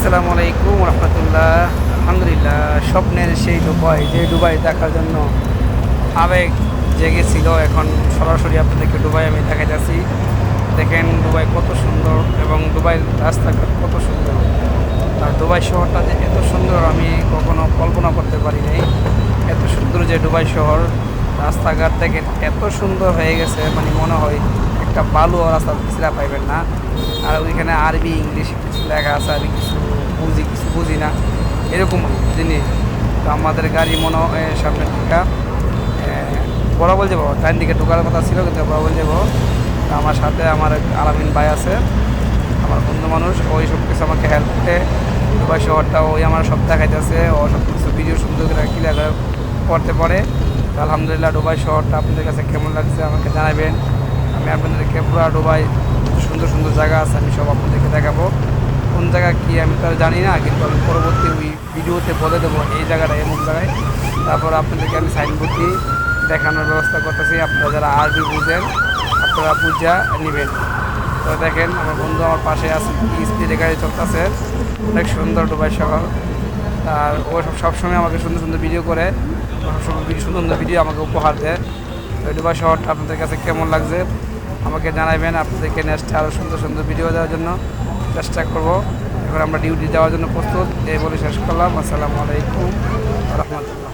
আসসালামু আলাইকুম রহমতুল্লাহ। আলহামদুলিল্লাহ, স্বপ্নের সেই দুবাই, যে দুবাই দেখার জন্য আবেগ জেগেছিল, এখন সরাসরি আপনাদেরকে দুবাই আমি দেখা যাচ্ছি দেখেন দুবাই কত সুন্দর এবং দুবাই রাস্তাঘাট কত সুন্দর। আর দুবাই শহরটা যে এত সুন্দর আমি কখনো কল্পনা করতে পারি নাই। এত সুন্দর যে দুবাই শহর, রাস্তাঘাট দেখেন এত সুন্দর হয়ে গেছে মানে মনে হয় একটা বালু রাস্তা ছিলা পাইবেন না। আর ওইখানে আরবি, ইংলিশ কিছু লেখা আছে আমি কিছু বুঝি কিছু বুঝি না। এরকম জিনিস। তো আমাদের গাড়ি মনে হয় সামনের দিকে বরাবর যাব ডাইন দিকে ঢোকার কথা ছিল, কিন্তু বরাবর যাব তো আমার সাথে আমার আলামিন ভাই আছে, আমার বন্ধু মানুষ, ওই সব কিছু আমাকে হেল্প করে দুবাই শহরটা ওই আমার সব দেখাইতেছে, ও সব কিছু ভিডিও সুন্দর করে ক্লিয়ার করে করতে পারে। আলহামদুলিল্লাহ দুবাই শহরটা আপনাদের কাছে কেমন লাগছে আমাকে জানাবেন। আমি আপনাদেরকে পুরো দুবাই, সুন্দর সুন্দর জায়গা আছে, আমি সব আপনাদেরকে দেখাবো। কোন জায়গা কি আমি তো জানি না, কিন্তু আমি পরবর্তী ওই ভিডিওতে বলে দেবো এই জায়গাটা এমন জায়গায়। তারপর আপনাদেরকে আমি সাইনবোর্ড দিয়ে দেখানোর ব্যবস্থা করতেছি, আপনারা যারা আরবি বুঝেন, আপনারা বুঝা নেবেন। তো দেখেন, আমার বন্ধু আমার পাশে আছে স্পিডে গাড়ি চলতেছে। অনেক সুন্দর ডুবাই শহর। আর ও সব সবসময় আমাকে সুন্দর সুন্দর ভিডিও করে সবসময় সুন্দর সুন্দর ভিডিও আমাকে উপহার দেয়। তো ডুবাই শহরটা আপনাদের কাছে কেমন লাগছে, আমাকে জানাবেন। আপনাদেরকে নেক্সট আরও সুন্দর সুন্দর ভিডিও দেওয়ার জন্য। চেষ্টা করব। এখন আমরা ডিউটি দেওয়ার জন্য প্রস্তুত। এই বলে শেষ করলাম। আসসালামু আলাইকুম রহমতুল্লাহ।